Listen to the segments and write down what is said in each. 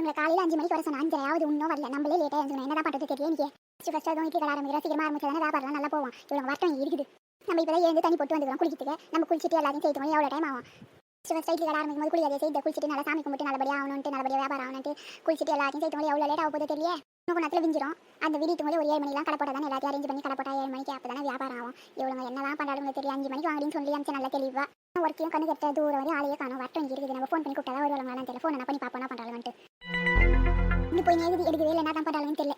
இவங்களை காலையில அஞ்சு மணிக்கு வர சொன்ன அஞ்சரையாவது இன்னும் வரல. நம்மளே லேட்டாக எழுந்துக்கணும் என்னதான் பண்ணுறது தெரியல எனக்கு. ஃபஸ்ட்டு ஃபஸ்ட்டு அதுவும் இட்லி கடை ஆரம்பிக்கிறா சீக்கிரமா ஆரம்பிச்சா வியாபாரம் நல்லா போவோம். இவ்வளோ வரட்டும் இருக்குது நம்ம இப்போ எழுந்து தண்ணி போட்டு வந்துக்கலாம் குளிக்கிறதுக்கு. நம்ம குளிச்சுட்டு எல்லாத்தையும் செய்து செய்யணும் எவ்வளோ டைம் ஆகும்? ஃபஸ்ட்டு ஃபஸ்ட் இட்லி கடை ஆரம்பிக்கும் போது குளிக்காதே செய்து குளிச்சுட்டு நல்லா சாமி கும்பிட்டு நல்லபடியாக ஆகணும்ட்டு நல்லபடியாக வியாபாரம் ஆகணும்ட்டு குளிச்சுட்டு எல்லாத்தையும் செய்யணும் எவ்வளோ லேட் ஆக போதோ தெரியல இன்னும் நேரத்தில் விஞ்சிரும். அந்த வீட்டு போது ஒரு ஏழு மணிலாம் கடை போட்டால் தானே எல்லாத்தையும் அரேஞ்ச் பண்ணி கடை போட்டா ஏழு மணிக்கு அப்போ தானே வியாபாரம் ஆகும். இவங்க என்னதான் பண்ணுறாங்க தெரியும் அஞ்சு மணிக்கு வாங்கடின்னு சொல்லி அமிச்சு நல்லா தெளிவா. ஒர்க்கையும் கண்ணு கட்ட தூரம் வரையும் ஆளையே காணும். வட்டம் இருக்குது நம்ம ஃபோன் பண்ணி கூப்பிட்டா ஒரு வேலை தெரியல ஃபோன் என்ன பண்ணி பார்ப்போம். என்ன பண்ணுறாங்கன்ட்டு இன்னும் போய் நேரடி எடுக்கவே இல்லை என்ன தான் தெரியல.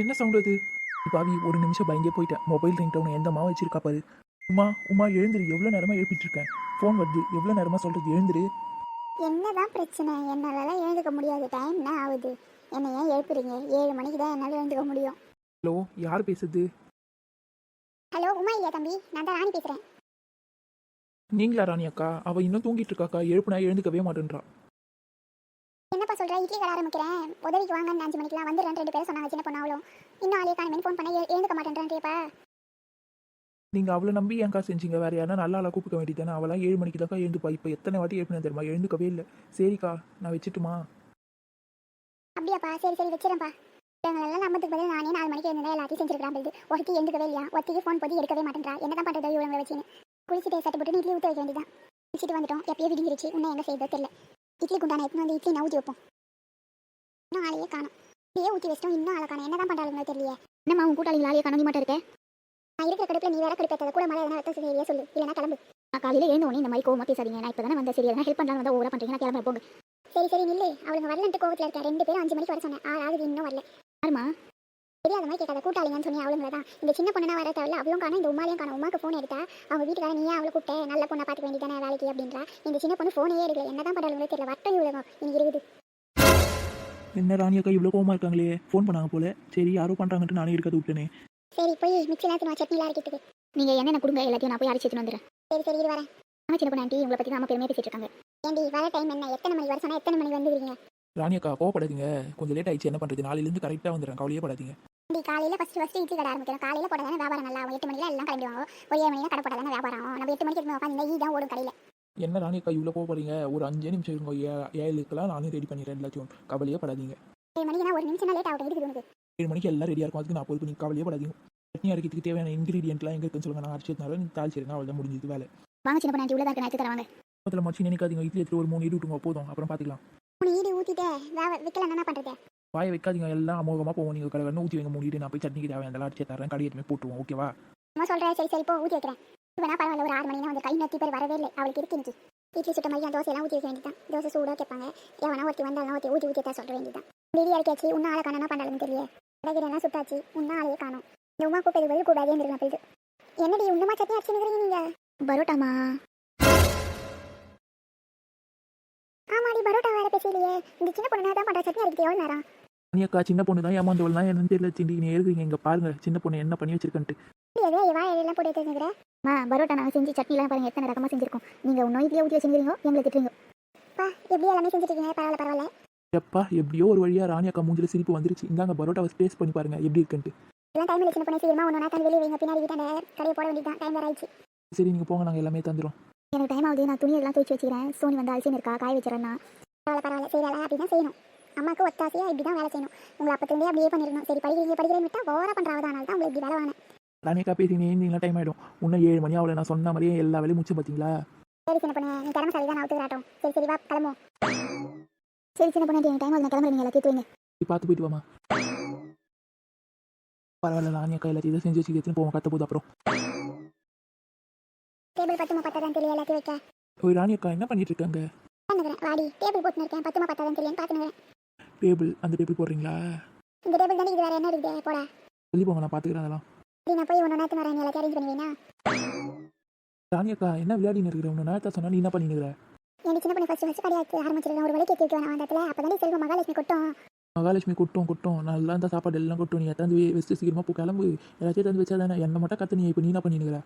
என்ன சவுண்ட் அது? பாவி ஒரு நிமிஷம் பயந்தே போயிட்டேன். மொபைல் ரிங் டவுன் எந்த மாவு வச்சிருக்கா பாரு. உமா உமா எழுந்துரு. எவ்வளோ நேரமா எழுப்பிட்டு இருக்கேன் ஃபோன் வருது. எவ்வளோ நேரமா சொல்றது? எழுந்துரு. என்னதான் பிரச்சனை? என்னாலலாம் எழுந்துக்க முடியாது. டைம் என்ன ஆகுது? என்னை ஏன் எழுப்புறீங்க? ஏழு மணிக்கு தான் என்னால் எழுந்துக்க முடியும். ஹலோ யார் பேசுறது? ஹலோ உமா இல்லையா தம்பி? நான் தான் ராணி பேசுகிறேன் நீங்களா ராணி அக்கா? அவ இன்னும் தூங்கிட்டு இருக்காக்கா? எழுப்புனா எழுந்துக்கவே மாட்டேன்றா. இட்லி கடை ஆரம்பிக்கிறேன். உதவிக்கு வாங்க அஞ்சு மணிக்கெலாம் வந்துடுறேன் ரெண்டு பேரும் சொன்னாங்க. சின்ன பொண்ணு அவளும். இன்னும் ஆளே காணுமேனு ஃபோன் பண்ண எழு- எழுந்துக்க மாட்டேன்றேன்ப்பா நீங்க அவளை நம்பி ஏன்க்கா செஞ்சீங்க? வேற யாரா நல்லா ஆளா கூப்பிட வேண்டியதானே அவளாம் ஏழு மணிக்கு தாக்கா எழுந்துப்பா இப்போ எத்தனை வாட்டி எழுப்பினா தெரியுமா? எழுந்துக்கவே இல்லை. சரிக்கா நான் வச்சுட்டுமா? அப்படியாப்பா. சரி சரி வச்சிடறேன்ப்பா. இவங்களெல்லாம் நம்பத்துக்கு பதில் நானே நாலு மணிக்கு எழுந்தா எல்லாத்தையும் செஞ்சிருக்கிறேன் போது ஒருத்தி எழுந்துக்கவே இல்லையா? ஒருத்திக்கு ஃபோன் போது எடுக்கவே மாட்டேன்றா. என்ன தான் பண்ணுறது வச்சுன்னு? குளிச்சுட்டு சட்டை போட்டு இட்லி ஊற்ற வைக்க வேண்டியதான் குளிச்சுட்டு வந்துட்டோம். எப்பயோ விடிஞ்சிருச்சு. இன்னும் எங்கே செய்தோ தெரியல. இட்லி குண்டான எடுத்துன்னு வந்து இட்லி ஊற்றி வைப்போம். இன்னும் ஆளையே காணும். இட்லியே ஊற்றி வச்சிட்டோம் இன்னும் ஆளை காணும். என்ன தான் பண்ணுறாங்களோ தெரியல என்னம்மா உன் கூட்டாளிகள் ஆளையே காணும் நீ மட்டும் இருக்கேன் நான் இருக்கிற கடுப்பில் நீ வேற கடுப்பேற்றது கூட மழை எதனா ரத்தம் சரியா சொல்லு. இல்லைனா கிளம்பு. நான் காலையில் எழுந்த உடனே இந்த மாதிரி கோவமா பேசாதீங்க. நான் இப்போ தானே வந்த சரி எதனா ஹெல்ப் பண்ணுறாங்க வந்தால் ஓவரா பண்ணுறீங்க நான் கிளம்ப போங்க. சரி சரி நில்லு. அவளுங்க வரலன்ட்டு கோவத்தில் இருக்கா? ரெண்டு பேரும் அஞ்சு மணிக்கு வர சொன்னேன். ஆறு ஆகுது இன்னும் வரல. யாருமா தெரியாத மாதிரி கேட்காத கூட்டாளிங்கன்னு சொல்லி அவளுங்க தான். இந்த சின்ன பொண்ணு வர தேவையில்ல. அவளும் காணும். இந்த உமாலையும் காணும். உமாக்கு ஃபோன் எடுத்தா அவங்க வீட்டுக்கார நீயே அவளை கூப்பிட்ட. நல்ல பொண்ணை பார்த்துக்க வேண்டியதானே வேலைக்கு அப்படின்றா. இந்த சின்ன பொண்ணு ஃபோனே எடுக்கல. என்ன தான் பண்ணுறாங்களோ தெரியல. வட்டம் இவ்வளோ இன்னைக்கு இருக்குது என்ன ராணி அக்கா இவ்வளோ கோவமா இருக்காங்களே? ஃபோன் பண்ணாங்க போல. சரி யாரோ பண்றாங்கன்ட்டு நானே எடுக்காது விட்டனே சரி போய் மிக்சி நேரத்தில் சட்னிலாம் அரைக்கிறதுக்கு. நீங்கள் என்னென்ன கொடுங்க எல்லாத்தையும் நான் போய் அரைச்சி எடுத்துன்னு வந்துடுறேன். சரி சரி இது வரேன். ஆமாம் சின்ன பொண்ணு ஆண்டி உங்களை பற்றி தான் பெருமையாக பேசிட்டு இருக்காங்க. ஏண்டி வர டைம் என்ன? எத்தனை மணிக்கு வர சொன்னா எத்தனை மணிக்கு வந்துருவீங்க ராணி அக்கா கோவப்படாதீங்க. கொஞ்சம் லேட் ஆயிடுச்சு என்ன பண்றது? நாளையிலேருந்து கரெக்டாக வந்துடுறேன். கவலையே படாதீங்க. இப்படி காலையில் ஃபஸ்ட்டு ஃபஸ்ட்டு இட்லி கடை ஆரம்பிக்கணும். காலையில் போட தானே வியாபாரம் நல்லா ஆகும். எட்டு மணிக்கு எல்லாம் கிளம்பிடுவாங்க. ஒரு ஏழு மணிக்கு கடை போட தானே வியாபாரம் ஆகும். நம்ம எட்டு மணிக்கு எடுத்து உட்காந்து ஈ தான் ஓடும் கடையில். என்ன ராணி அக்கா இவ்வளோ போகிறீங்க ஒரு அஞ்சே நிமிஷம் இருங்க. ஏ- ஏழுக்கெல்லாம் நானே ரெடி பண்ணிடுறேன் எல்லாத்தையும். கவலையே படாதீங்க. ஏழு மணிக்கு ஒரு நிமிஷம் லேட் ஆகும் இருக்குது உனக்கு? ஏழு மணிக்கு எல்லாம் ரெடியாக இருக்கும். அதுக்கு நான் போய் நீங்கள் கவலையே படாதீங்க. சட்னி அரைக்கிறதுக்கு தேவையான இன்கிரீடியன்ட்லாம் எங்கே இருக்குன்னு சொல்லுங்க. நான் அரைச்சதுனால நீங்கள் தாளிச்சிருங்க அவ்வளோ முடிஞ்சது வேலை. வாங்க சின்ன பொண்ணு உள்ள தான் எடுத்து தரவாங்க பக்கத்தில் மச்சி நினைக்காதீங்க. இட்லி எடுத்து ஒரு மூணு இடி விட்டுங்க போதும். அப்புறம் பார்த்துக்கலாம் மூணு ஈடு ஊற்றிட்டு வேவ விற்கல என்ன பண்ணுறது வாயை வைக்காதீங்க. எல்லாம் அமோகமாக போவோம். நீங்கள் கடை ஊற்றி வைங்க மூணு இடி. நான் போய் சட்னிக்கு தேவையான அரைச்சி தரேன். கடை எடுத்து போட்டுருவோம். ஓகேவா? அம்மா சொல்கிறேன் சரி சரி போ ஊற்றி வைக்கிறேன். வேணா பரவாயில்ல ஒரு ஆறு மணினா வந்து கை நத்தி பேர் வரவே இல்லை. அவளுக்கு இருக்கு இன்னைக்கு. இட்லி சுட்ட மையா தோசை எல்லாம் ஊற்றி வைக்க வேண்டியதான் தோசை சூடாக கேட்பாங்க. எவனா ஒருத்தி வந்தாலும் ஊற்றி ஊற்றி ஊற்றி தான் சொல்ல வேண்டியதான் வெளியே இறக்கியாச்சு உன்ன ஆளை காணா பண்ணாலும் தெரியல. கிடைக்கிறேன்னா சுட்டாச்சு உன்ன ஆளையே காணும். இந்த உமா கூப்பிட்டு பதில் கூடாதே இருக்கலாம் போயிட்டு. என்னடி உன்னமா சட்னி அடிச்சு நிற்கிறீங்க நீங்க? பரோட்டாமா? ஆமாடி பரோட்டா வேற பேசலையே இந்த சின்ன பொண்ணு தான் பண்ற சட்னி அடிக்கிறது எவ்வளோ நேரம்? ராணி அக்கா சின்ன பொண்ணு தான் ஏமாந்தவள் என்னன்னு தெரியல சிண்டி. நீ இருக்கிறீங்க இங்கே பாருங்க. சின்ன பொண்ணு என்ன பண்ணி வச்சிருக்கன்ட்டு. எல்லாம் போட்டு வச்சுருக்கிறேன் மா பரோட்டா நாங்கள் செஞ்சு சட்னிலாம் பாருங்க எத்தனை ரகமாக செஞ்சிருக்கோம். நீங்கள் இன்னும் இட்லியை ஊற்றி வச்சுருக்கீங்க எங்களை திட்டுறீங்க. பா எப்படி எல்லாமே செஞ்சுருக்கீங்க பரவாயில்ல பரவாயில்ல. எப்பா எப்படியோ ஒரு வழியாக ராணி அக்கா மூஞ்சில சிரிப்பு வந்துருச்சு. இந்தாங்க பரோட்டாவை டேஸ்ட் பண்ணி பாருங்க எப்படி இருக்குன்ட்டு. எல்லாம் டைம் இல்லை சின்ன பொண்ணு. சீக்கிரமா ஒன்று நேரம் வெளியே வைங்க. பின்னாடி வீட்டாண்ட கடையை போட வேண்டியதான் டைம் வேற ஆயிடுச்சு. சரி நீங்கள் போங்க நாங்கள் எல்லாமே தந்துடும் எனக்கு டைம் ஆகுது. நான் துணி எல்லாம் துவைச்சு வச்சுக்கிறேன். சோனி வந்து அரிசி இருக்கா? காய வச்சிடறேன் பரவாயில்ல பரவாயில்ல. செய்யல அப்படி தான் செய்யணும். அம்மாவுக்கு ஒத்தாசையாக இப்படி தான் வேலை செய்யணும். உங்களை அப்பத்துலேருந்தே அப்படியே பண்ணிடணும். சரி படிக்கிறீங்க படிக்கிறேன்னு விட்டா ஓர பண்ணுறாங்க அதனால தான் உங்களுக்கு இப்படி வேலை ராணி அக்கா பேசினே இருந்தீங்களா டைம் ஆகிடும் இன்னும் ஏழு மணி அவளை நான் சொன்ன மாதிரியே எல்லா வேலையும் முடிச்சு பார்த்தீங்களா சரி சின்ன பொண்ணு. நீ திறமை தான் நான் ஒத்துக்கிறாட்டும். சரி சரி வா கிளம்புவோம் சரி சின்ன பொண்ணு எனக்கு டைம் நான் கிளம்புறீங்க எல்லாத்தையும் தூங்க நீ பார்த்து போயிட்டு வாமா பரவாயில்ல ராணி அக்கா எல்லாத்தையும் இதை செஞ்சு வச்சு எடுத்துன்னு போவோம். கத்த போது அப்புறம். டேபிள் பத்துமா பத்தாதான் தெரியல எல்லாத்தையும் வைக்க. ஓய் ராணி அக்கா என்ன பண்ணிட்டு இருக்காங்க? வாடி டேபிள் போட்டுன்னு இருக்கேன். பத்துமா பத்தாதான் தெரியும் பார்த்துன்னு டேபிள் அந்த டேபிள் போடுறீங்களா? இந்த டேபிள் தானே இது வேற என்ன இருக்குது? போட. சொல்லி போங்க நான் பார்த்துக்கிறேன் அதெல்லாம். சரி நான் போய் ஒன்று நேரத்துக்கு வரேன். எல்லாத்தையும் அரேஞ்ச் பண்ணுவீங்கன்னா ராணி அக்கா என்ன விளையாடின்னு இருக்கிற? உன்னை நேரத்தை சொன்னா நீ என்ன பண்ணினுக்கிற? எனக்கு சின்ன பொண்ணு ஃபஸ்ட்டு ஃபஸ்ட்டு கடையாச்சு ஆரம்பிச்சிருக்கேன். ஒரு வழிக்கு ஏற்றி வேணாம் அந்த இடத்துல அப்போ தானே செல்வம் மகாலட்சுமி கொட்டும். மகாலட்சுமி கொட்டும் கொட்டும். நல்லா இருந்தால் சாப்பாடு எல்லாம் கொட்டும். நீ எத்தாந்து வெஸ்ட்டு சீக்கிரமாக போ கிளம்பு. எல்லாத்தையும் தந்து வச்சா தானே? என்ன மட்டும் கத்த நீ இப்போ நீ என்ன பண்ணினுக்கிற?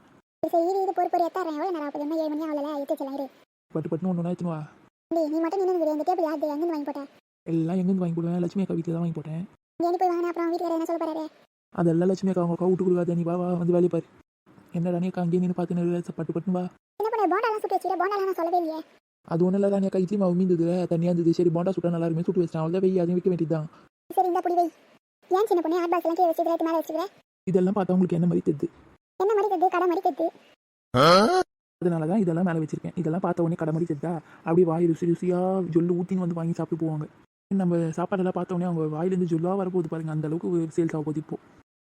சரி இது இது பொறு பொறு. எத்தாறேன் எவ்வளோ நேரம் ஆகுது? ஏழு மணி ஆகல எட்டு இரு. பட்டு பட்டுன்னு ஒன்று எடுத்துன்னு வா. நீ மட்டும் நின்று இந்த டேபிள் யாரு எங்கேருந்து வாங்கி போட்டேன் எல்லாம் எங்கேருந்து வாங்கி போடுவேன் லட்சுமி அக்கா வீட்டில் தான் வாங்கி போட்டேன். நீ போய் வாங்கினா? அப்புறம் வீட்டில் என்ன சொல்ல போறாரு? அதெல்லாம் லட்சுமி அக்கா அவங்க அக்கா விட்டு கொடுக்காத. நீ வா வா வந்து வேலையை பாரு. என்ன ராணி அக்கா அங்கேயே நின்று பார்த்து பட்டு பட்டுன்னு வா. என்ன பண்ண? போண்டாலாம் சுட்டு வச்சுக்கிற போண்டாலாம் சொல்லவே இல்லையே. அது ஒன்றும் இல்லை ராணியக்கா இட்லி மாவு மீந்தது தனியாக இருந்தது. சரி போண்டா சுட்டா நல்லா இருக்குமே. சுட்டு வச்சிட்டேன். அவ்வளோ வெய் அதையும் வைக்க வேண்டியதுதான். சரி இந்த புடி வை ஏன் சின்ன பொண்ணு? ஹாட் பாக்ஸ் எல்லாம் கீழே வச்சுக்கிறேன் மேலே வச்சுக்கிறேன் இதெல்லாம் பார்த்தா உங்களுக்கு என்ன மாதிரி தெரியுது என்ன மாதிரி தத்து கடை மாதிரி தத்து அதனால தான் இதெல்லாம் மேலே வச்சிருக்கேன். இதெல்லாம் பார்த்த உடனே கடை மாதிரி தெரியுதா அப்படியே வாய் ருசி ருசியாக ஜொல்லு ஊற்றின்னு வந்து வாங்கி சாப்பிட்டு போவாங்க. நம்ம சாப்பாடெல்லாம் பார்த்த உடனே அவங்க வாயிலேருந்து ஜொல்லாக வரப்போகுது பாருங்க. அந்த அளவுக்கு சேல்ஸ் ஆக போகுது இப்போ.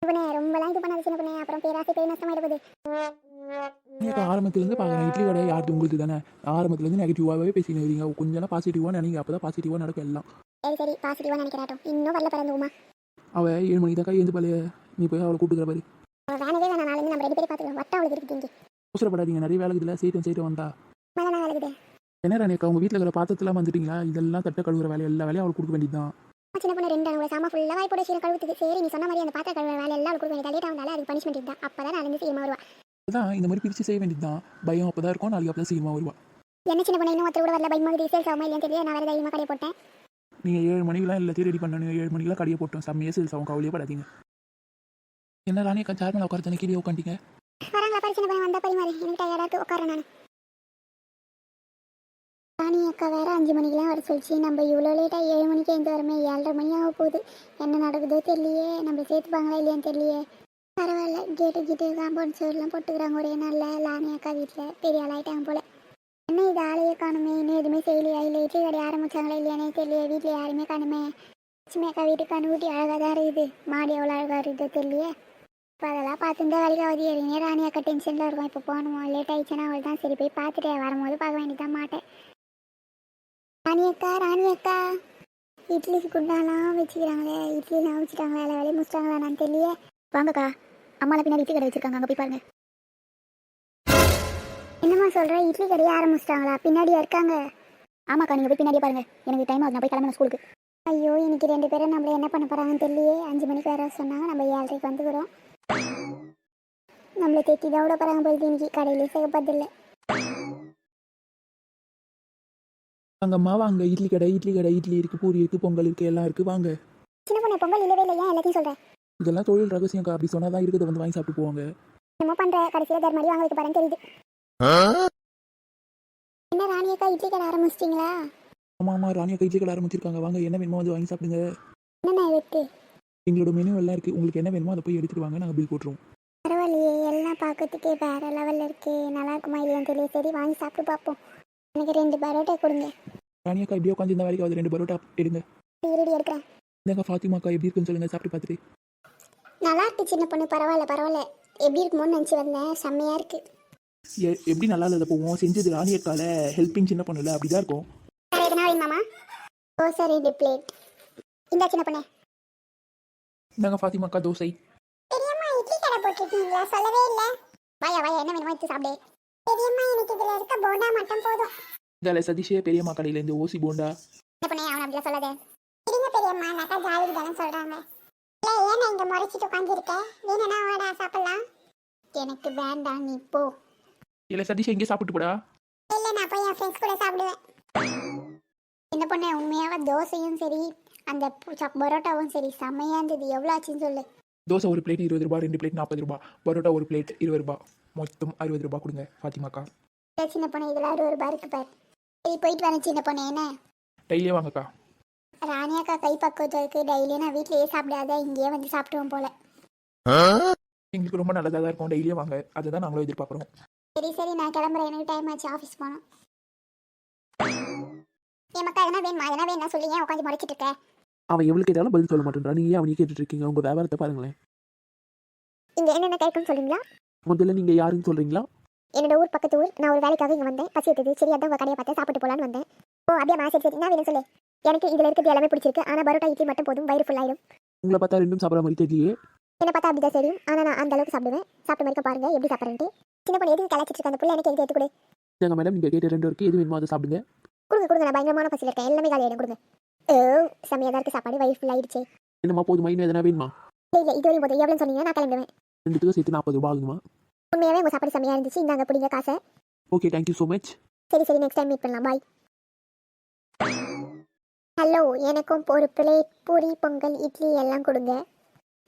பொண்ணே ரொம்பலாம் இது பண்ணாத சின்ன பொண்ணே. அப்புறம் பேராசை பேர் நஷ்டமாயிட போகுது. எனக்கு ஆரம்பத்துலேருந்து பார்க்குறேன் இட்லி கடை யாருக்கு உங்களுக்கு தானே. ஆரம்பத்துலேருந்து நெகட்டிவாகவே பேசிட்டு வரீங்க கொஞ்ச நாள் பாசிட்டிவாக நினைங்க. அப்போ தான் பாசிட்டிவாக நடக்கும் எல்லாம். சரி சரி. பாசிட்டிவாக நினைக்கிறாட்டும் இன்னும் வரல பிறந்த உமா. அவள் ஏழு மணிக்கு தான் எழுந்து பழைய நீ போய் அவளை கூட்டுக்கிற பாரு. வேணவே வேணாம். நாளைக்கு நம்ம ரெண்டு பேரும் பார்த்துக்கலாம். வட்டம் அவளுக்கு இருக்குது இங்கே. அவசரப்படாதீங்க. நிறைய வேலை இதில் சீட்டும் சீட்டும் வந்தா. என்ன ராணிக்கா உங்கள் வீட்டில் இருக்கிற பாத்திரத்தெல்லாம் வந்துட்டீங்களா? இதெல்லாம் தட்ட கழுவுற வேலை எல்லா வேலையும் அவளுக்கு கொடுக்க வேண்டியதுதான். சின்ன பொண்ணு ரெண்டு அவங்க சாமா ஃபுல்லாக வாய் சீரம் கழுவுத்துக்கு சரி நீ சொன்ன மாதிரி அந்த பாத்திர கழுவுற வேலை எல்லாம் கொடுக்க வேண்டியது. லேட் ஆகுனால அதுக்கு பனிஷ்மெண்ட் தான் அப்போ தான் நான் சீக்கிரமாக வருவா அதான் இந்த மாதிரி பிரித்து செய்ய வேண்டியதுதான். பயம் அப்போ தான் இருக்கும் நாளைக்கு அப்போ தான் சீக்கிரமாக வருவா என்ன சின்ன பொண்ணு இன்னும் ஒருத்தர் கூட வரல? பைக் மாதிரி சேல்ஸ் ஆகுமா இல்லையான்னு தெரியல. நான் வேறு தைரியமாக கடையை போட்டேன். நீங்கள் ஏழு மணிக்கெலாம் எல்லாத்தையும் ரெடி பண்ணணும். ஏழு மணிக்கெலாம் கடையை போட்டோம். செம்மையாக சேல்ஸ் ஆகும். கவலையே படாதீங்க. என்ன ராணிக்கா சேர்மன் உட்காரத்தானே கீழே உட்காந்துட்டீங்க வராங்களா பாரு சின்ன பையன் வந்தா பரிமாறி எனக்கு டயர்டாக உட்காரேன் நான். அக்கா வேற அஞ்சு மணிக்கெலாம் வர சொல்லிச்சு. நம்ம இவ்வளோ லேட்டாக ஏழு மணிக்கு எழுந்து வரமே ஏழரை மணி ஆக போகுது. என்ன நடக்குதோ தெரியலையே. நம்ம சேர்த்துப்பாங்களா இல்லையான்னு தெரியலையே. பரவாயில்ல கேட்டு கிட்டு காம்பவுண்ட் சோர்லாம் போட்டுக்கிறாங்க ஒரே நாளில். ராணி அக்கா வீட்டில் பெரிய ஆளாயிட்டாங்க போல. என்ன இது ஆளையே காணுமே? இன்னும் எதுவுமே செய்யலையா? இல்லை இட்லி கடை ஆரம்பிச்சாங்களா இல்லையானே தெரியலையே. வீட்டில் யாருமே காணுமே. லட்சுமி அக்கா வீட்டுக்கு கண்ணுக்குட்டி அழகாக தான் இருக்குது. மாடி எவ்வளோ அழகாக இருக்குதோ தெரியலையே. இப்போ அதெல்லாம் பார்த்துருந்தா வழிகாவது அவதி ராணி அக்கா டென்ஷனில் இருக்கும். இப்போ போகணுமோ? லேட் ஆயிடுச்சுன்னா அவள் தான் சரி. போய் பார்த்துட்டு வரும்போது பார்க்க வேண்டியதான் மாட்டேன் ராணி அக்கா ராணி அக்கா இட்லிக்கு குண்டாலாம் வச்சுக்கிறாங்களே இட்லிலாம் வச்சுட்டாங்களா எல்லா வேலையும் முடிச்சிட்டாங்களா நான் தெரியல வாங்கக்கா அம்மால பின்னாடி இட்லி கடை வச்சிருக்காங்க அங்கே போய் பாருங்க. என்னம்மா சொல்கிற இட்லி கடையை ஆரம்பிச்சிட்டாங்களா பின்னாடியா இருக்காங்க. ஆமாக்கா நீங்கள் போய் பின்னாடியே பாருங்க. எனக்கு டைம் ஆகுது நான் போய் கிளம்பணும் ஸ்கூலுக்கு. ஐயோ இன்னைக்கு ரெண்டு பேரும் நம்மள என்ன பண்ண போகிறாங்கன்னு தெரியலையே. அஞ்சு மணிக்கு வர சொன்னாங்க நம்ம ஏழரைக்கு வந்துக்கிறோம். நம்மளை தேத்தி தான் விட போகிறாங்க போயிட்டு இன்னைக்கு. கடையிலே சேர்க்கப்பதில்லை அங்கம்மா வாங்க. இட்லி கடை இட்லி கடை இட்லி இருக்குது பூரி இருக்குது பொங்கல் இருக்குது எல்லாம் இருக்குது வாங்க. சின்ன பொண்ணு பொங்கல் இல்லவே இல்லை ஏன் எல்லாத்தையும் சொல்கிறேன் இதெல்லாம் தொழில் ரகசியம்க்கா அப்படி சொன்னால் தான் இருக்கிறத வந்து வாங்கி சாப்பிட்டு போவாங்க. என்னமோ பண்ணுற கடைசியில் தர்மடி வாங்க வைக்க போகிறேன்னு தெரியுது. என்ன ராணியக்கா இட்லி கடை ஆரம்பிச்சிட்டிங்களா? ஆமாம் ஆமாம் ராணியக்கா இட்லி கடை ஆரம்பிச்சிருக்காங்க. வாங்க. என்ன வேணுமோ வந்து வாங்கி சாப்பிடுங்க. என்னண்ணா வெட்டு எங்களோட மெனு எல்லாம் இருக்குது உங்களுக்கு என்ன வேணுமோ அதை போய் எடுத்துட்டு வாங்க. நாங்கள் பில் போட்டுருவோம். பரவாயில்லையே. எல்லாம் பார்க்கறதுக்கே வேற லெவலில் இருக்கு. நல்லா இருக்குமா இல்லையான்னு தெரியல. சரி வாங்கி சாப்பிட்டு பார்ப்போம். எனக்கு ரெண்டு பரோட்டா கொடுங்க. ராணியக்கா இப்படியே உட்காந்து இந்த வேலைக்கு ரெண்டு பரோட்டா எடுங்க. இருடி எடுக்கிறேன். இந்தாங்க ஃபாத்திமாக்கா எப்படி இருக்குன்னு சொல்லுங்கள் சாப்பிட்டு பார்த்துட்டு. நல்லா இருக்கு சின்ன பொண்ணு பரவாயில்ல பரவாயில்ல. எப்படி இருக்குமோன்னு நினச்சி வந்தேன். செம்மையாக இருக்கு. எப்படி நல்லா இல்லாத போவோம். செஞ்சது ராணியக்கால ஹெல்ப்பிங் சின்ன பொண்ணுல அப்படி தான் இருக்கும் எதுனா வேணுமாமா தோசை ரெண்டு பிளேட் இந்த சின்ன பொண்ணு. இந்தாங்க ஃபாத்திமாக்கா தோசை. பெரியம்மா இட்லி கடை போட்டுருக்கீங்களா? சொல்லவே இல்லை. வாயா வாயா என்ன வேணுமோ எடுத்து சாப்பிடு. பெரியம்மா எனக்கு இதில் இருக்க போண்டா மட்டும் போதும். இதால சதீஷே பெரியம்மா கடையில் இந்த ஓசி போண்டா. என்ன பண்ணே அவன் அப்படிலாம் சொல்லாதே. இருங்க பெரியம்மா நக்கா ஜாலிக்கு தானே சொல்கிறாங்க இல்லை ஏன்னா இங்கே முறைச்சிட்டு உட்காந்துருக்கேன் வேணும்னா வாடா சாப்பிடலாம். எனக்கு வேண்டாம் நீ போ. இல்லை சதீஷ் எங்கே சாப்பிட்டு போடா. இல்லை நான் போய் என் ஃப்ரெண்ட்ஸ் கூட சாப்பிடுவேன். என்ன பண்ண உண்மையாவே தோசையும் சரி அந்த பு- பரோட்டாவும் சரி செம்மையாக இருந்தது. எவ்வளோ ஆச்சுன்னு சொல்லு. தோசை ஒரு பிளேட் இருபது ரூபா ரெண்டு பிளேட் நாற்பது ரூபா. பரோட்டா ஒரு பிளேட் இருபது ரூபா. மொத்தம் அறுபது ரூபா கொடுங்க ஃபாத்திமாக்கா சின்ன பொண்ணு இதில் அறுபது ரூபாய் இருக்கு பாரு. சரி போயிட்டு வரேன் சின்ன பொண்ணு என்ன? டெய்லியே வாங்கக்கா ராணியாக்கா கை பக்குவத்தை இருக்கு டெய்லியும் நான் வீட்லயே சாப்பிடாத இங்கேயே வந்து சாப்பிடுவோம் போல. எங்களுக்கு ரொம்ப நல்லதாக தான் இருக்கும் டெய்லியே வாங்க. அதை தான் நாங்களும் எதிர்பார்க்குறோம். சரி சரி நான் கிளம்புறேன். எனக்கு டைம் ஆச்சு ஆஃபீஸ் போகணும். என் மக்கா எதனா வேணுமா? எதனா வேணா சொல்லி. ஏன் உட்காந்து முறைச்சிட்டு இருக்க? அவன் எவ்வளோ கேட்டாலும் பதில் சொல்ல மாட்டேன்றா. நீங்கள் அவனையே கேட்டுட்டு இருக்கீங்க? உங்கள் வியாபாரத்தை பாருங்களேன். இங்க என்னென்ன கேட்குன்னு சொல்லுங்களா முதல்ல நீங்கள் யாருன்னு சொல்கிறீங்களா என்னோட ஊர் பக்கத்து ஊர். நான் ஒரு வேலைக்காக இங்கே வந்தேன். பசி எடுத்தது. சரி அதான் உங்கள் கடையை பார்த்து சாப்பிட்டு போலான்னு வந்தேன். ஓ அப்படியே சரி சரி. வேணும் சொல்லு. எனக்கு இதில் இருக்கிறது எல்லாமே பிடிச்சிருக்கு. ஆனால் பரோட்டா இட்லி மட்டும் போதும். வயிறு ஃபுல் ஆயிடும் உங்களை பார்த்தா ரெண்டும் சாப்பிட்ற மாதிரி தெரியலையே. என்ன பார்த்தா அப்படிதான் தெரியும். ஆனால் நான் அந்த அளவுக்கு சாப்பிடுவேன். சாப்பிட்ட மாதிரி பாருங்க எப்படி சாப்பிட்றேன்ட்டு. சின்ன பொண்ணு எதுக்கு கலாச்சிட்டு இருக்க அந்த பிள்ளை எனக்கு எடுத்து கொடு? எங்கள் மேடம் நீங்கள் கேட்ட ரெண்டு வரைக்கும் எது வேணுமோ அதை சாப்பிடுங்க. கொடுங்க கொடுங்க. நான் பயங்கரமான பசியில் இருக்கேன். எல்லாமே காலி ஆயிடும். கொடுங்க. ஓ செம்மையாக தான் இருக்குது சாப்பாடு. வயிறு ஃபுல் ஆயிடுச்சு. என்னம்மா போதுமா? இன்னும் எதனா வேணுமா? இல்லை இல்லை இது வரையும் போதும். எவ்வளோன்னு சொன்னீங்கன்னா நான் கிளம்பிடுவேன். ரெண்டுத்துக்கும் சேர்த்து நாற்பது ரூபா ஆகுமா உண்மையாகவே உங்கள் சாப்பாடு செம்மையாக இருந்துச்சு. இந்தாங்க பிடிங்க காசை. ஓகே தேங்க்யூ ஸோ மச் சரி சரி நெக்ஸ்ட் டைம் மீட் பண்ணலாம். பாய் ஹலோ எனக்கும் ஒரு பிளேட் பூரி பொங்கல் இட்லி எல்லாம் கொடுங்க.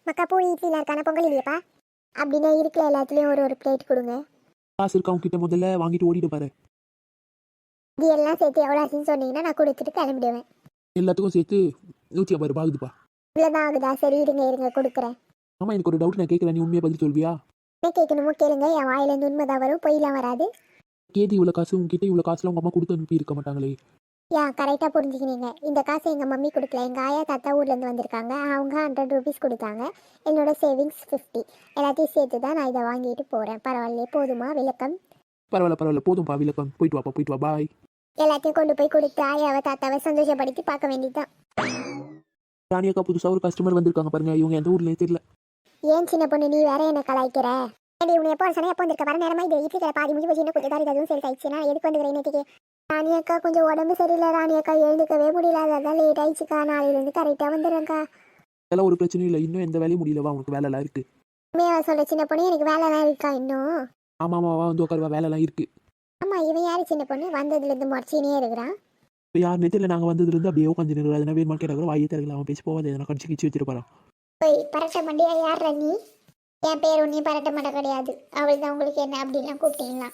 மக்கா பூரி இட்லியில் இருக்கான? பொங்கல் இல்லையாப்பா? அப்படின்னா இருக்கிற எல்லாத்துலேயும் ஒரு ஒரு பிளேட் கொடுங்க. காசு இருக்கா கிட்ட முதல்ல வாங்கிட்டு ஓடிட்டு பாரு. இது எல்லாம் சேர்த்து எவ்வளோ ஆச்சுன்னு சொன்னீங்கன்னா நான் கொடுத்துட்டு கிளம்பிடுவேன். எல்லாத்துக்கும் சேர்த்து நூற்றி ஐம்பது ரூபாய் ஆகுதுப்பா. இவ்வளோதான் ஆகுதா? சரி இருங்க இருங்க கொடுக்குறேன். ஆமாம் எனக்கு ஒரு டவுட் நான் கேட்குறேன். நீ உண்மையை பதில் சொல்வியா? என்ன கேட்கணுமோ? கேளுங்க. என் வாயிலேருந்து உண்மைதான் வரும். பொய்லாம் வராது. கேது இவ்வளோ காசு? உங்ககிட்ட இவ்வளோ காசுலாம் உங்கள் அம்மா கொடுத்து அனுப்பி இருக்க மாட்டாங்களே யா கரெக்டாக புரிஞ்சுக்கினீங்க. இந்த காசை எங்கள் மம்மி கொடுக்கல. எங்கள் ஆயா தாத்தா ஊர்லேருந்து வந்திருக்காங்க. அவங்க ஹண்ட்ரட் ருபீஸ் கொடுத்தாங்க. என்னோட சேவிங்ஸ் ஃபிஃப்டி எல்லாத்தையும் சேர்த்து தான் நான் இதை வாங்கிட்டு போகிறேன் பரவாயில்லையே போதுமா? விளக்கம். பரவாயில்ல பரவாயில்ல. போதும்ப்பா விளக்கம். போயிட்டு வாப்பா போயிட்டு வா. பாய் எல்லாத்தையும் கொண்டு போய் கொடுத்து ஆயாவை தாத்தாவை சந்தோஷப்படுத்தி பார்க்க வேண்டியதுதான். ராணியக்கா புதுசாக ஒரு கஸ்டமர் வந்திருக்காங்க பாருங்க. இவங்க எந்த ஊர்லேயே தெரியல. ஏன் சின்ன பொண்ணு நீ வேற என்ன கலாய்க்கிற? ஏடி உன்னை எப்போ சொன்னா எப்போ வந்திருக்க? வர நேரமா இது இட்லி கடை பாதி முடிஞ்சு போச்சு இன்னும் கொஞ்சம் தாரி அதுவும் சரி ஆயிடுச்சு. நான் எதுக்கு வந்துக்கிறேன் இன்னைக்கு? ராணி அக்கா கொஞ்சம் உடம்பு சரியில்லை ராணி அக்கா எழுந்துக்கவே முடியல. அதான் லேட் ஆயிடுச்சுக்கா. நாளையிலேருந்து கரெக்டாக வந்துடுறேன்க்கா. அதெல்லாம் ஒரு பிரச்சனையும் இல்லை. இன்னும் எந்த வேலையும் முடியலவா? உனக்கு வேலைலாம் இருக்கு. உண்மையாக சொல்ற சின்ன பொண்ணு எனக்கு வேலைலாம் இருக்கா இன்னும்? ஆமாம் ஆமாவா வந்து உட்காருவா வேலைலாம் இருக்கு. ஆமா இவன் யாரு சின்ன பொண்ணு? வந்ததுலேருந்து முறைச்சினே இருக்கிறான் இப்போ யார் நேரத்தில் நாங்கள் வந்ததுலேருந்து அப்படியே உட்காந்து நிறுவனம் அதனால் வேணுமா கேட்டால் வாயே தரல அவன் பேசி போவாது எதனா கடிச்சு கிச்சு வச்சுட்டு போகிறான் போய் பரட்ட மண்டியா யார் நீ? என் பேர் ஒன்றையும் பரட்ட மாட்ட கிடையாது. அவள் தான் உங்களுக்கு என்ன அப்படின்லாம் கூப்பிட்டீங்களா?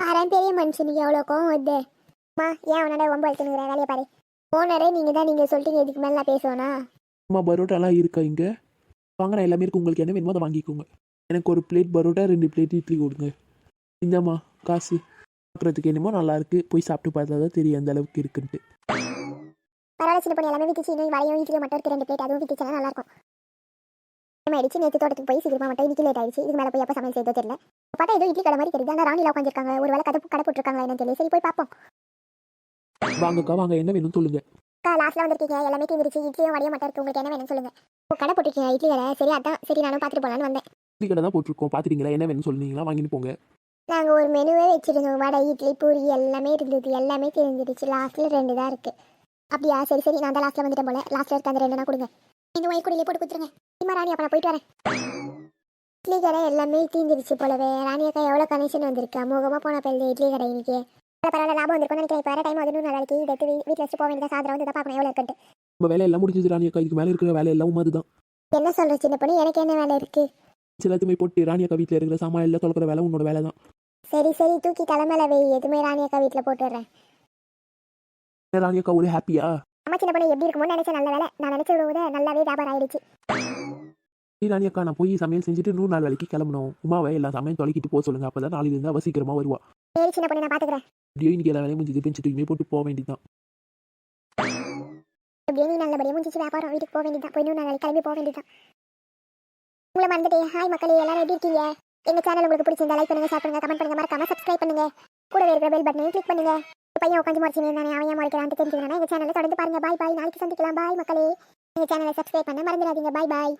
பாரேன் பெரிய மனுஷனுக்கு எவ்வளோ கோவம் வருது? அம்மா ஏன் உன்னோட ஒம்பது வச்சுனுங்கிற வேலையை பாரு. ஓனரே நீங்கள் தான் நீங்கள் சொல்லிட்டீங்க இதுக்கு மேலே பேசுவோனா? அம்மா பரோட்டாலாம் இருக்கா இங்கே? வாங்கினா எல்லாமே இருக்கு. உங்களுக்கு என்ன வேணுமோ அதை வாங்கிக்கோங்க. எனக்கு ஒரு பிளேட் பரோட்டா ரெண்டு பிளேட் இட்லி கொடுங்க. இந்தாம்மா காசு. பார்க்குறதுக்கு என்னமோ நல்லா இருக்கு. போய் சாப்பிட்டு பார்த்தா தான் தெரியும் அந்த அளவுக்கு இருக்குன்ட்டு. பரவாயில்ல சின்ன பொண்ணு. எல்லாமே விட்டுச்சு இன்னும் வளையும் இட்லியும் மட்டும் இருக்கு. ரெண்டு பிளேட் அதுவும் விட்டுச்சுன்னா நல்லா இருக்கும். ஆயிடுச்சு நேற்று தோட்டத்துக்கு போய் சீக்கிரமா மட்டும் இன்னைக்கு லேட் ஆயிடுச்சு. இதுக்கு மேலே போய் எப்போ சமையல் செய்தோ தெரியல. பார்த்தா ஏதோ இட்லி கடை மாதிரி தெரியுது. ஆனால் ராணியில் உட்காந்துருக்காங்க ஒரு வேலை கடை கடை போட்டிருக்காங்களா என்னன்னு தெரியல. சரி போய் பார்ப்போம். வாங்கக்கா வாங்க. என்ன வேணும்னு சொல்லுங்க. அக்கா லாஸ்ட்ல வந்திருக்கீங்க. எல்லாமே தீர்ந்துருச்சு இட்லியும் வடையும் மட்டும் இருக்கு. உங்களுக்கு என்ன வேணும்னு சொல்லுங்க. கடை போட்டிருக்கீங்க. இட்லி கடை. சரி அதான். சரி நானும் பார்த்துட்டு போலான்னு வந்தேன். இட்லி கடை தான் போட்டிருக்கோம். பார்த்துட்டீங்களா? என்ன வேணும்னு சொன்னீங்களா வாங்கிட்டு போங்க. நாங்கள் ஒரு மெனுவே வச்சிருந்தோம். வடை இட்லி பூரி எல்லாமே இருந்தது. எல்லாமே தெரிஞ்சிருச்சு லாஸ்ட்ல ரெண்டு தான் இருக்கு. அப்படியா? சரி சரி. நான் தான் லாஸ்ட்ல வந்துட்டேன் போல. லாஸ்ட்ல இருக்க அந்த ரெண்டு நான் கொடுங்க. இந்த ஒய் குடியிலே போட்டு கொடுத்துருங்க இம்மா ராணி அப்ப நான் போயிட்டு வரேன். இட்லி கடை எல்லாமே தீந்துருச்சு போலவே. ராணி அக்கா எவ்வளோ கனெக்ஷன் வந்திருக்கு? அமோகமா போன பிறகு இட்லி கடை இன்னைக்கு. பரவாயில்ல, லாபம் வந்திருக்கும் நினைக்கிறேன். இப்போ டைம் வந்து நாளைக்கு இதை எடுத்து வீட்டில் வச்சு போக வேண்டியதா சாயந்தரம் வந்து பார்க்கணும். எவ்வளோ இருக்குன்ட்டு. நம்ம வேலையெல்லாம் முடிஞ்சது ராணி அக்கா. இதுக்கு மேலே இருக்கிற வேலையெல்லாம் உமது தான். என்ன சொல்ற சின்ன பொண்ணு? எனக்கு என்ன வேலை இருக்கு? எல்லாத்தையுமே போட்டு ராணி அக்கா வீட்டில் இருக்கிற சாமான் எல்லாம் தொலைக்கிற வேலை உன்னோட வேலை தான். சரி சரி. தூக்கி தலைமையில வை. எதுவுமே ராணி அக்கா வீட்டில் போட்டுடுறேன் ராணி அக்கா ஒரு ஹாப்பியா அம்மா சின்ன பொண்ணு எப்படி இருக்குமோ நினைச்ச நல்ல வேலை. நான் நினைச்ச விட நல்லாவே வியாபாரம் ஆயிடுச்சு. ராணி அக்கா நான் போய் சமையல் செஞ்சுட்டு நூறு நாள் வேலைக்கு கிளம்பணும். உமாவை எல்லா சமையல் தொலைக்கிட்டு போக சொல்லுங்க. அப்போ தான் நாளைக்கு இருந்தால் அவ சீக்கிரமா வருவா. சரி சின்ன பொண்ணு நான் பாத்துக்கிறேன். இப்படியோ இன்னைக்கு எல்லா வேலையும் முடிஞ்சது. பெஞ்சு தூக்கிமே போட்டு போக வேண்டியதுதான். அப்படியே நீ நல்லபடியாக முடிஞ்சிச்சு வியாபாரம். வீட்டுக்கு போக வேண்டியதான் போய் இன்னும் நாளைக்கு கிளம்பி போக வேண்டியதான் உங்களை மறந்துட்டே ஹாய் மக்களே எல்லாரும் எப்படி இருக்கீங்க? எங்க சேனல் உங்களுக்கு பிடிச்சிருந்தா லைக் பண்ணுங்க ஷேர் பண்ணுங்க கமெண்ட் பண்ணுங்க. மறக்காம சப்ஸ்கிரைப் பண்ணுங்க. கூடவே இருக்கிற பெல் பட்டனையும் கிளிக் பண்ணுங்க. ஒரு பையன் உட்காந்து முடிச்சு தானே அவன் ஏன் முறைக்கிறான்னு தெரிஞ்சுக்கணும் எங்க சேனலை தொடர்ந்து பாருங்கள் பாய் பாய் நாளைக்கு சந்திக்கலாம். பாய் மக்களே. எங்கள் சேனலை சப்ஸ்கிரைப் பண்ண மறந்துடாதீங்க. பாய் பாய்